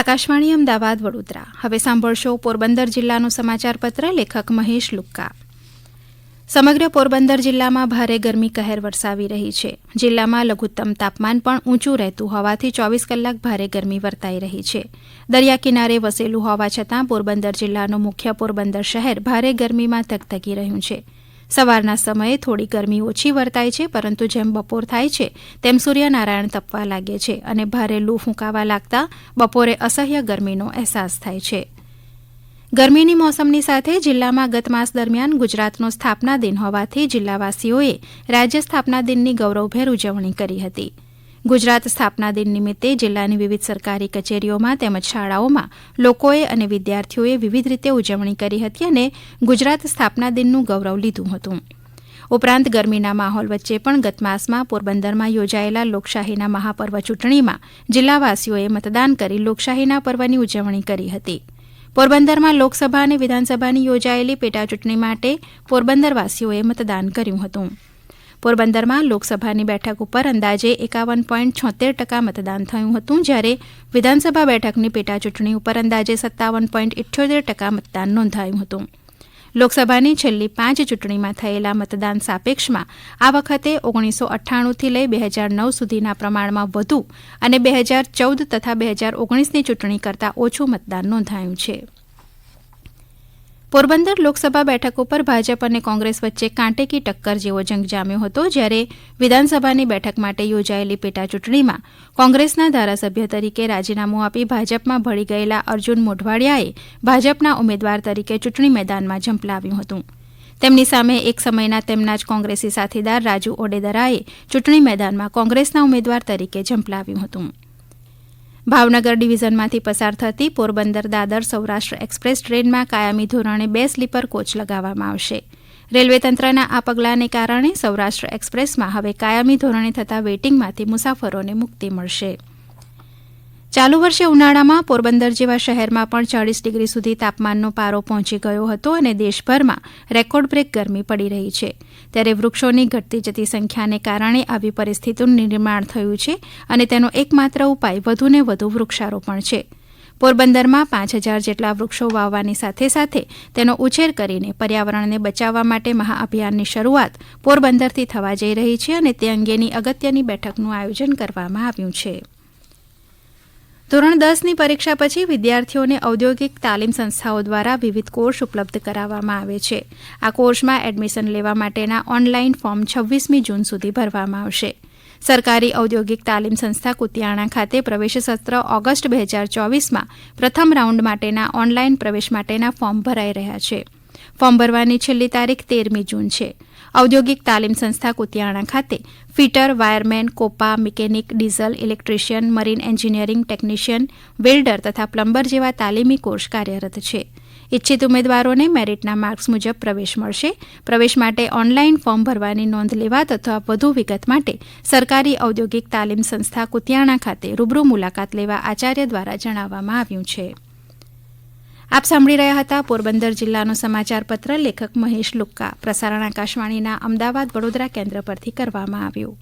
આકાશવાણી અમદાવાદ, વડોદરા. હવે સાંભળશો પોરબંદર જિલ્લાનું સમાચારપત્ર લેખક મહેશ લુક્કા. સમગ્ર પોરબંદર જિલ્લામાં ભારે ગરમી કહેર વરસાવી રહી છે. જિલ્લામાં લઘુત્તમ તાપમાન પણ ઊંચું રહેતું હોવાથી ચોવીસ કલાક ભારે ગરમી વર્તાઈ રહી છે. દરિયા કિનારે વસેલું હોવા છતાં પોરબંદર જિલ્લાનું મુખ્ય પોરબંદર શહેર ભારે ગરમીમાં ધકધકી રહ્યું છે. સવારના સમયે થોડી ગરમી ઓછી વર્તાય છે, પરંતુ જેમ બપોર થાય છે, તેમ સૂર્યનારાયણ તપવા લાગે છે અને ભારે લૂ ફૂંકાવા લાગતા બપોરે અસહ્ય ગરમીનો અહેસાસ થાય છે. ગરમીની મોસમની સાથે જિલ્લામાં ગત માસ દરમિયાન ગુજરાતનો સ્થાપના દિન હોવાથી જિલ્લાવાસીઓએ રાજ્ય સ્થાપના દિનની ગૌરવભેર ઉજવણી કરી હતી. ગુજરાત સ્થાપના દિન નિમિત્તે જિલ્લાની વિવિધ સરકારી કચેરીઓમાં તેમજ શાળાઓમાં લોકોએ અને વિદ્યાર્થીઓએ વિવિધ રીતે ઉજવણી કરી હતી અને ગુજરાત સ્થાપના દિનનું ગૌરવ લીધું હતું. ઉપરાંત ગરમીના માહોલ વચ્ચે પણ ગત માસમાં પોરબંદરમાં યોજાયેલા લોકશાહીના મહાપર્વ ચૂંટણીમાં જિલ્લાવાસીઓએ મતદાન કરી લોકશાહીના પર્વની ઉજવણી કરી હતી. પોરબંદરમાં લોકસભા અને વિધાનસભાની યોજાયેલી પેટાચૂંટણી માટે પોરબંદરવાસીઓએ મતદાન કર્યું હતું. પોરબંદરમાં લોકસભાની બેઠક ઉપર અંદાજે એકાવન પોઈન્ટ છોતેર ટકા મતદાન થયું હતું, જ્યારે વિધાનસભા બેઠકની પેટાચૂંટણી ઉપર અંદાજે સત્તાવન પોઈન્ટ ઇઠ્યોતેર ટકા મતદાન નોંધાયું હતું. લોકસભાની છેલ્લી પાંચ ચૂંટણીમાં થયેલા મતદાન સાપેક્ષમાં આ વખતે ઓગણીસો અઠ્ઠાણુંથી લઈ બે હજાર નવ સુધીના પ્રમાણમાં વધુ અને બે હજાર ચૌદ તથા બે હજાર ઓગણીસની ચૂંટણી કરતાં ઓછું મતદાન નોંધાયું છે. પોરબંદર લોકસભા બેઠક ઉપર ભાજપ અને કોંગ્રેસ વચ્ચે કાંટેકી ટક્કર જેવો જંગ જામ્યો હતો, જ્યારે વિધાનસભાની બેઠક માટે યોજાયેલી પેટાચૂંટણીમાં કોંગ્રેસના ધારાસભ્ય તરીકે રાજીનામું આપી ભાજપમાં ભળી ગયેલા અર્જુન મોઢવાડિયાએ ભાજપના ઉમેદવાર તરીકે ચૂંટણી મેદાનમાં ઝંપલાવ્યું હતું. તેમની સામે એક સમયના તેમના જ કોંગ્રેસી સાથીદાર રાજુ ઓડેદરાએ ચૂંટણી મેદાનમાં કોંગ્રેસના ઉમેદવાર તરીકે ઝંપલાવ્યું હતું. ભાવનગર ડિવિઝનમાંથી પસાર થતી પોરબંદર દાદર સૌરાષ્ટ્ર એક્સપ્રેસ ટ્રેનમાં કાયમી ધોરણે બે સ્લીપર કોચ લગાવવામાં આવશે. રેલવે તંત્રના આ પગલાંને કારણે સૌરાષ્ટ્ર એક્સપ્રેસમાં હવે કાયમી ધોરણે થતા વેઇટિંગમાંથી મુસાફરોને મુક્તિ મળશે. ચાલુ વર્ષે ઉનાળામાં પોરબંદર જેવા શહેરમાં પણ ચાલીસ ડિગ્રી સુધી તાપમાનનો પારો પહોંચી ગયો હતો અને દેશભરમાં રેકોર્ડ બ્રેક ગરમી પડી રહી છે. ત્યારે વૃક્ષોની ઘટતી જતી સંખ્યાને કારણે આવી પરિસ્થિતિનું નિર્માણ થયું છે અને તેનો એકમાત્ર ઉપાય વધુને વધુ વૃક્ષારોપણ છે. પોરબંદરમાં પાંચ હજાર જેટલા વૃક્ષો વાવવાની સાથે સાથે તેનો ઉછેર કરીને પર્યાવરણને બચાવવા માટે મહાઅભિયાનની શરૂઆત પોરબંદરથી થવા જઈ રહી છે અને તે અંગેની અગત્યની બેઠકનું આયોજન કરવામાં આવ્યું છે. ધોરણ દસની પરીક્ષા પછી વિદ્યાર્થીઓને ઔદ્યોગિક તાલીમ સંસ્થાઓ દ્વારા વિવિધ કોર્સ ઉપલબ્ધ કરાવવામાં આવે છે. આ કોર્સમાં એડમિશન લેવા માટેના ઓનલાઈન ફોર્મ છવ્વીસમી જૂન સુધી ભરવામાં આવશે. સરકારી ઔદ્યોગિક તાલીમ સંસ્થા કુતિયાણા ખાતે પ્રવેશ સત્ર ઓગસ્ટ બે હજાર ચોવીસમાં પ્રથમ રાઉન્ડ માટેના ઓનલાઈન પ્રવેશ માટેના ફોર્મ ભરાઈ રહ્યા છે. ફોર્મ ભરવાની છેલ્લી તારીખ તેરમી જૂન છે. ઔદ્યોગિક તાલીમ સંસ્થા કુતિયાણા ખાતે fitter, wireman, COPA, mechanic, diesel, electrician, marine engineering technician, welder તથા પ્લમ્બર જેવા તાલીમી કોર્સ કાર્યરત છે. ઇચ્છિત ઉમેદવારોને મેરિટના માર્ક્સ મુજબ પ્રવેશ મળશે. પ્રવેશ માટે ઓનલાઈન ફોર્મ ભરવાની નોંધ લેવા તથા વધુ વિગત માટે સરકારી ઔદ્યોગિક તાલીમ સંસ્થા કુતિયાણા ખાતે રૂબરૂ મુલાકાત લેવા આચાર્ય દ્વારા જણાવવામાં આવ્યું છે. આપ સાંભળી રહ્યા હતા પોરબંદર જિલ્લાનું સમાચાર પત્ર લેખક મહેશ લુક્કા. પ્રસારણ આકાશવાણીના અમદાવાદ વડોદરા કેન્દ્ર પરથી કરવામાં આવ્યું.